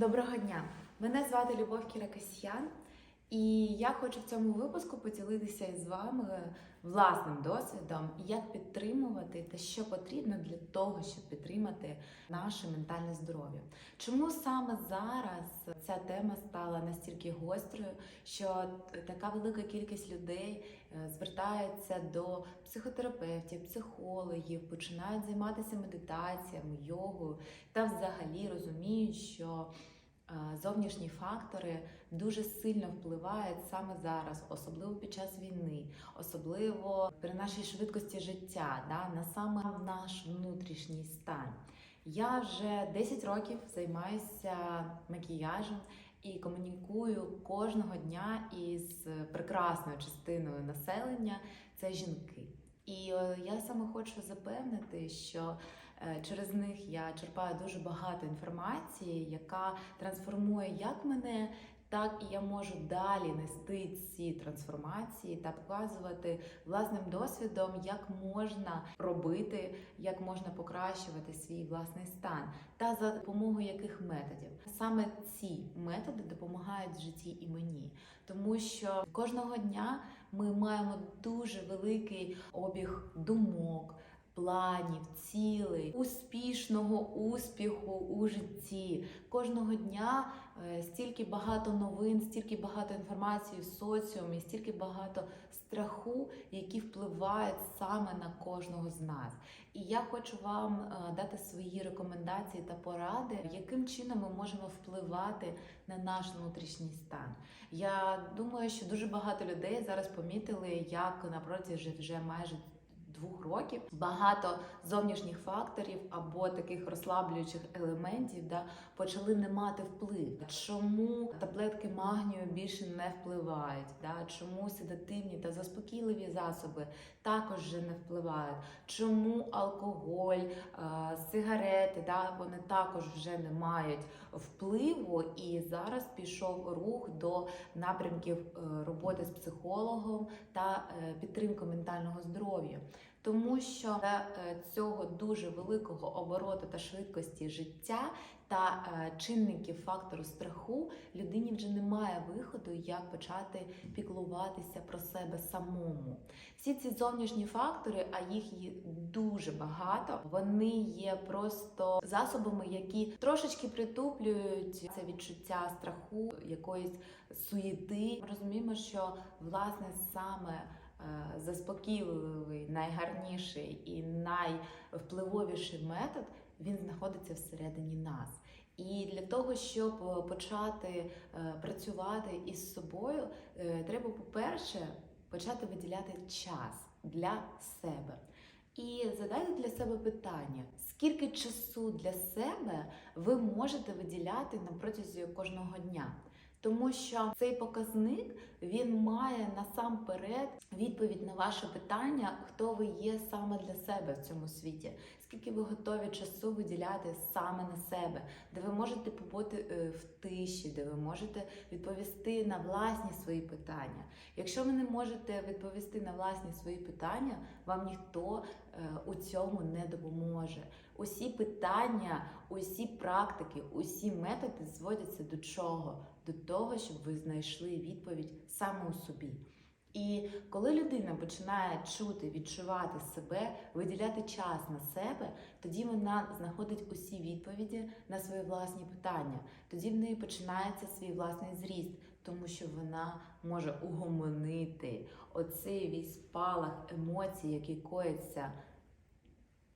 Доброго дня! Мене звати Любов Кіракасьян, і я хочу в цьому випуску поділитися із вами власним досвідом, як підтримувати та що потрібно для того, щоб підтримати наше ментальне здоров'я. Чому саме зараз ця тема стала настільки гострою, що така велика кількість людей е, звертаються до психотерапевтів, психологів, починають займатися медитаціями, йогою та взагалі розуміють, що зовнішні фактори дуже сильно впливають саме зараз, особливо під час війни, особливо при нашій швидкості життя, да, на саме наш внутрішній стан. Я вже 10 років займаюся макіяжем і комунікую кожного дня із прекрасною частиною населення це жінки. І е, я саме хочу запевнити, що через них я черпаю дуже багато інформації, яка трансформує як мене, так і я можу далі нести ці трансформації та показувати власним досвідом, як можна робити, як можна покращувати свій власний стан, та за допомогою яких методів. Саме ці методи допомагають в житті і мені, тому що кожного дня ми маємо дуже великий обіг думок. Планів, цілей, успішного успіху у житті кожного дня е, стільки багато новин, стільки багато інформації в соціумі, стільки багато страху, які впливають саме на кожного з нас. І я хочу вам е, дати свої рекомендації та поради, яким чином ми можемо впливати на наш внутрішній стан. Я думаю, що дуже багато людей зараз помітили, як на протязі вже майже двох років багато зовнішніх факторів або таких розслаблюючих елементів да, почали не мати вплив. Чому таблетки магнію більше не впливають? Да? Чому седативні та заспокійливі засоби також вже не впливають? Чому алкоголь, е, сигарети, да, вони також вже не мають впливу, і зараз пішов рух до напрямків е, роботи з психологом та е, підтримки ментального здоров'я. Тому що для е, цього дуже великого обороту та швидкості життя та е, чинників фактору страху людині вже немає виходу, як почати піклуватися про себе самому. Всі ці зовнішні фактори, а їх є дуже багато, вони є просто засобами, які трошечки притуплюють це відчуття страху, якоїсь суєти. Розуміємо, що власне саме заспокійливий, найгарніший і найвпливовіший метод він знаходиться всередині нас. І для того, щоб е, почати е, працювати із собою, е, треба, по-перше, почати виділяти час для себе. І задайте для себе питання, скільки часу для себе ви можете виділяти на протязі кожного дня. Тому що цей показник він має насамперед відповідь на ваше питання, хто ви є саме для себе в цьому світі, скільки ви готові часу виділяти саме на себе, де ви можете побути е, в тиші, де ви можете відповісти на власні свої питання. Якщо ви не можете відповісти на власні свої питання, вам ніхто у цьому не допоможе. Усі питання, усі практики, усі методи зводяться до чого? До того, щоб ви знайшли відповідь саме у собі. І коли людина починає чути, відчувати себе, виділяти час на себе, тоді вона знаходить усі відповіді на свої власні питання. Тоді в неї починається свій власний зріст, тому що вона може угомонити оцей спалах емоцій, який коїться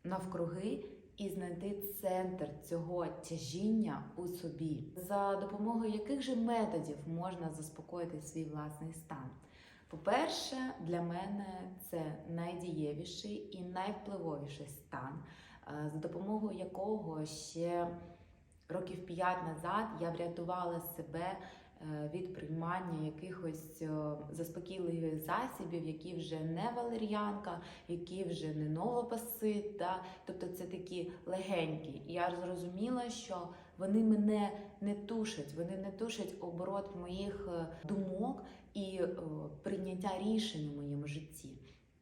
навкруги, і знайти центр цього тяжіння у собі, за допомогою яких же методів можна заспокоїти свій власний стан. По-перше, для мене це найдієвіший і найвпливовіший стан, е, за допомогою якого ще років п'ять назад я врятувала себе від приймання якихось е, заспокійливих засобів, які вже не валер'янка, які вже не новопасит, да? тобто це такі легенькі. І я зрозуміла, що вони мене не тушать, вони не тушать оборот моїх думок і е, прийняття рішень у моєму житті.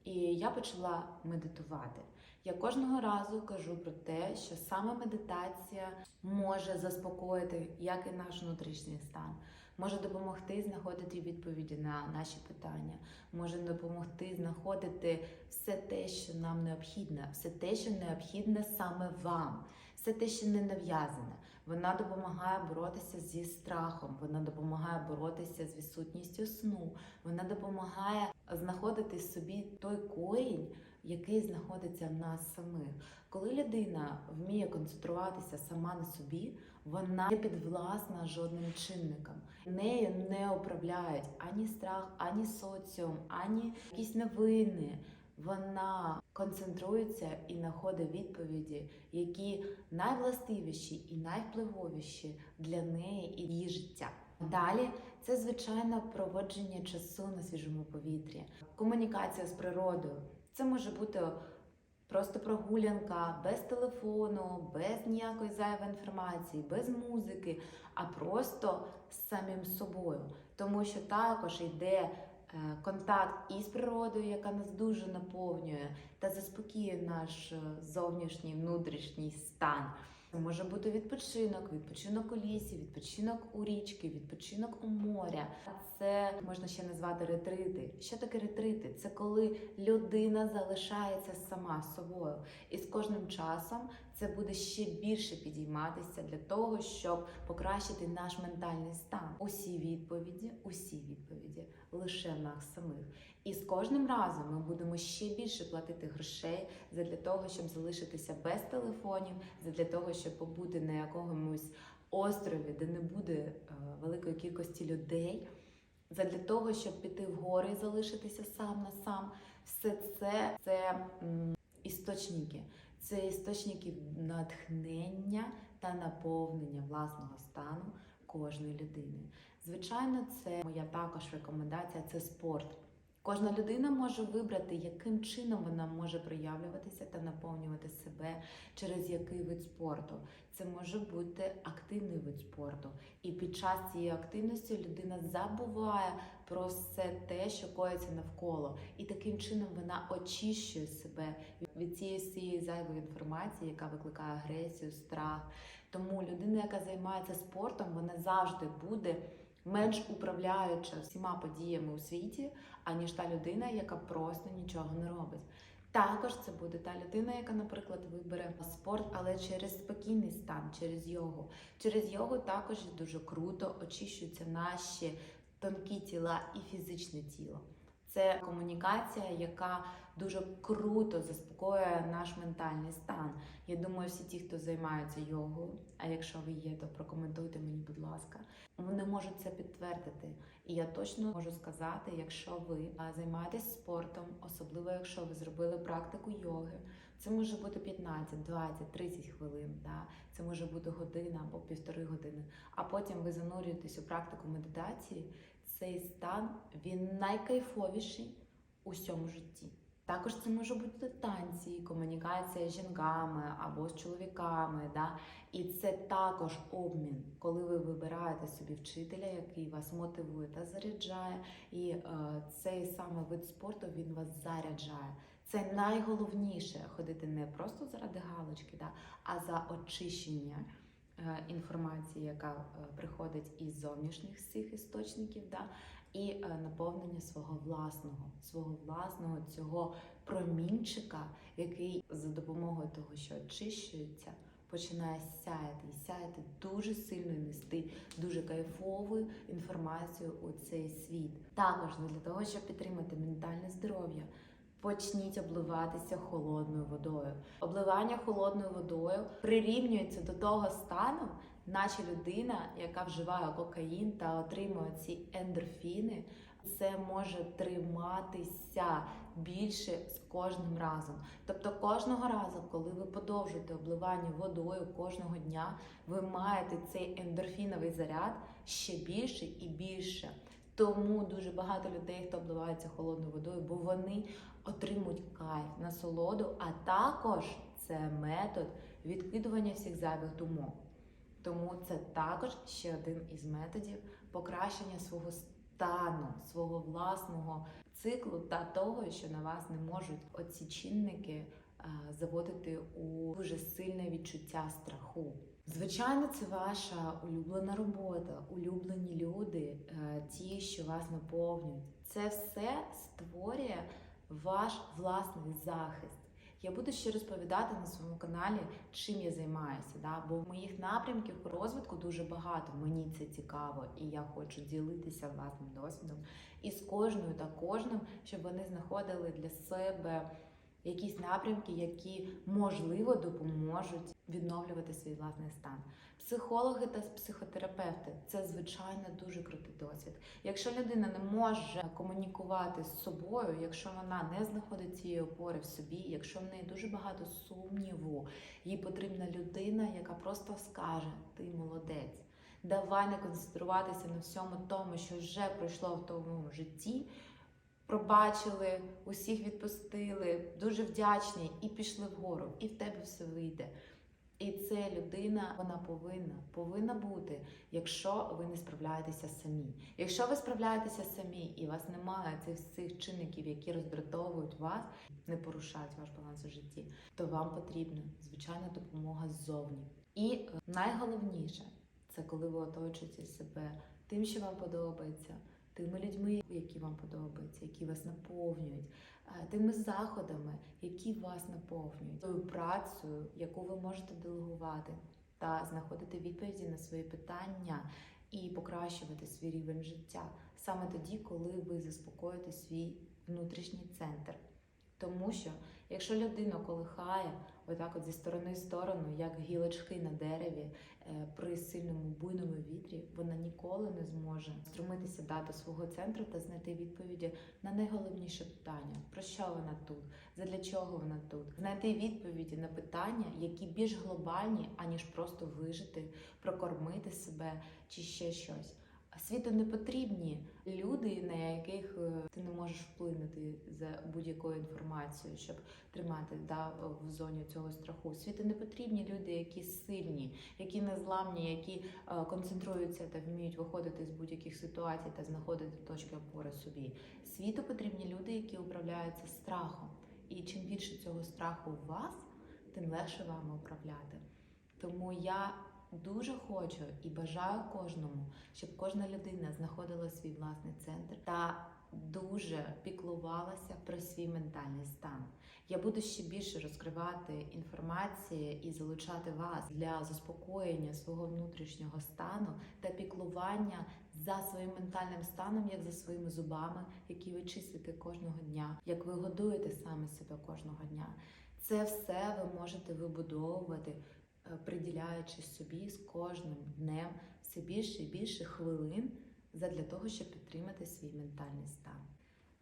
І я почала медитувати. Я кожного разу кажу про те, що саме медитація може заспокоїти як і наш внутрішній стан, може допомогти знаходити відповіді на наші питання, може допомогти знаходити все те, що нам необхідне, все те, що необхідне саме вам, все те, що не нав'язане. Вона допомагає боротися зі страхом, вона допомагає боротися з відсутністю сну, вона допомагає знаходити собі той корінь, який знаходиться в нас самих. Коли людина вміє концентруватися сама на собі, вона не підвласна жодним чинникам. Нею не управляють ані страх, ані соціум, ані якісь новини. Вона концентрується і знаходить відповіді, які найвластивіші і найвпливовіші для неї і її життя. Далі це звичайно проводження часу на свіжому повітрі, комунікація з природою. Це може бути просто прогулянка без телефону, без ніякої зайвої інформації, без музики, а просто з самим собою. Тому що також йде е, контакт із природою, яка нас дуже наповнює та заспокіює наш е, зовнішній внутрішній стан. Це може бути відпочинок, відпочинок у лісі, відпочинок у річки, відпочинок у моря. Це можна ще назвати ретрити. Що таке ретрити? Це коли людина залишається сама собою, і з кожним часом це буде ще більше підійматися для того, щоб покращити наш ментальний стан. Усі відповіді, усі відповіді лише нас самих. І з кожним разом ми будемо ще більше платити грошей для того, щоб залишитися без телефонів, для того, щоб побути на якомусь острові, де не буде е, великої кількості людей, для того, щоб піти в гори і залишитися сам на сам. Все це це істочники. Це істочники натхнення та наповнення власного стану кожної людини. Звичайно, це моя також рекомендація це спорт. Кожна людина може вибрати, яким чином вона може проявлюватися та наповнювати себе через який вид спорту. Це може бути активний вид спорту, і під час цієї активності людина забуває про все те, що коїться навколо, і таким чином вона очищує себе від цієї всієї зайвої інформації, яка викликає агресію, страх. Тому людина, яка займається спортом, вона завжди буде менш управляюча всіма подіями у світі, аніж та людина, яка просто нічого не робить. Також це буде та людина, яка, наприклад, вибере спорт, але через спокійний стан, через йогу. Через йогу також дуже круто очищуються наші тонкі тіла і фізичне тіло. Це комунікація, яка дуже круто заспокоює наш ментальний стан. Я думаю, всі ті, хто займаються йогою, а якщо ви є, то прокоментуйте мені, будь ласка. Вони можуть це підтвердити. І я точно можу сказати, якщо ви займаєтесь спортом, особливо якщо ви зробили практику йоги, це може бути 15, 20, 30 хвилин. Да? Це може бути година або півтори години. А потім ви занурюєтесь у практику медитації. Цей стан він найкайфовіший у всьому житті. Також це може бути танці, комунікація з жінками або з чоловіками. Да? І це також обмін, коли ви вибираєте собі вчителя, який вас мотивує та заряджає. І е, цей саме вид спорту він вас заряджає. Це найголовніше ходити не просто заради галочки, да? а за очищення е, інформації, яка е, приходить із зовнішніх всіх істочників. Да? І е, наповнення свого власного, свого власного цього промінчика, який за допомогою того, що очищується, починає сяяти і сяяти дуже сильно нести дуже кайфову інформацію у цей світ. Також для того, щоб підтримати ментальне здоров'я. Почніть обливатися холодною водою. Обливання холодною водою прирівнюється до того стану, наче людина, яка вживає кокаїн та отримує ці ендорфіни, це може триматися більше з кожним разом. Тобто кожного разу, коли ви подовжуєте обливання водою кожного дня, ви маєте цей ендорфіновий заряд ще більше і більше. Тому дуже багато людей, хто обливається холодною водою, бо вони отримують кайф, насолоду, а також це метод відкидування всіх зайвих думок. Тому це також ще один із методів покращення свого стану, свого власного циклу та того, що на вас не можуть оці чинники е, заводити у дуже сильне відчуття страху. Звичайно, це ваша улюблена робота, улюблені люди, е, ті, що вас наповнюють. Це все створює ваш власний захист. Я буду ще розповідати на своєму каналі, чим я займаюся. Да? Бо моїх напрямків розвитку дуже багато. Мені це цікаво, і я хочу ділитися власним досвідом і з кожною та кожним, щоб вони знаходили для себе якісь напрямки, які можливо допоможуть відновлювати свій власний стан. Психологи та психотерапевти це звичайно дуже крутий досвід. Якщо людина не може комунікувати з собою, якщо вона не знаходить цієї опори в собі, якщо в неї дуже багато сумніву, їй потрібна людина, яка просто скаже: ти молодець. Давай не концентруватися на всьому тому, що вже пройшло в твоєму житті. Пробачили, усіх відпустили, дуже вдячні і пішли вгору, і в тебе все вийде. І це людина, вона повинна повинна бути, якщо ви не справляєтеся самі. Якщо ви справляєтеся самі і у вас немає цих всіх чинників, які роздратовують вас, не порушають ваш баланс у житті, то вам потрібна звичайна допомога ззовні. І е, найголовніше це коли ви оточуєте себе тим, що вам подобається, тими людьми, які вам подобаються, які вас наповнюють, е, тими заходами, які вас наповнюють, тою працею, яку ви можете делегувати, та знаходити відповіді на свої питання і покращувати свій рівень життя саме тоді, коли ви заспокоїте свій внутрішній центр. Тому що якщо людина колихає отак от зі сторони в сторону, як гілочки на дереві е, при сильному буйному вітрі, вона ніколи не зможе струмитися до свого центру та знайти відповіді на найголовніше питання: про що вона тут, задля чого вона тут, знайти відповіді на питання, які більш глобальні, аніж просто вижити, прокормити себе чи ще щось. Світу не потрібні люди, на яких е, ти не можеш вплинути за будь-якою інформацією, щоб тримати да, в зоні цього страху. Світу не потрібні люди, які сильні, які незламні, які е, концентруються та вміють виходити з будь-яких ситуацій та знаходити точки опори собі. Світу потрібні люди, які управляються страхом. І чим більше цього страху у вас, тим легше вам управляти. Тому я дуже хочу і бажаю кожному, щоб кожна людина знаходила свій власний центр та дуже піклувалася про свій ментальний стан. Я буду ще більше розкривати інформації і залучати вас для заспокоєння свого внутрішнього стану та піклування за своїм ментальним станом, як за своїми зубами, які ви чистите кожного дня, як ви годуєте саме себе кожного дня. Це все ви можете вибудовувати приділяючи собі з кожним днем все більше і більше хвилин задля того, щоб підтримати свій ментальний стан.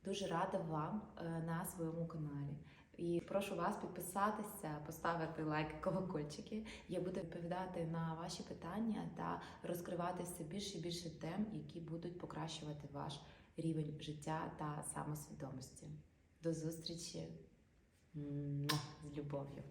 Дуже рада вам е, на своєму каналі. І прошу вас підписатися, поставити лайк, колокольчики. Я буду відповідати на ваші питання та розкривати все більше і більше тем, які будуть покращувати ваш рівень життя та самосвідомості. До зустрічі з любов'ю!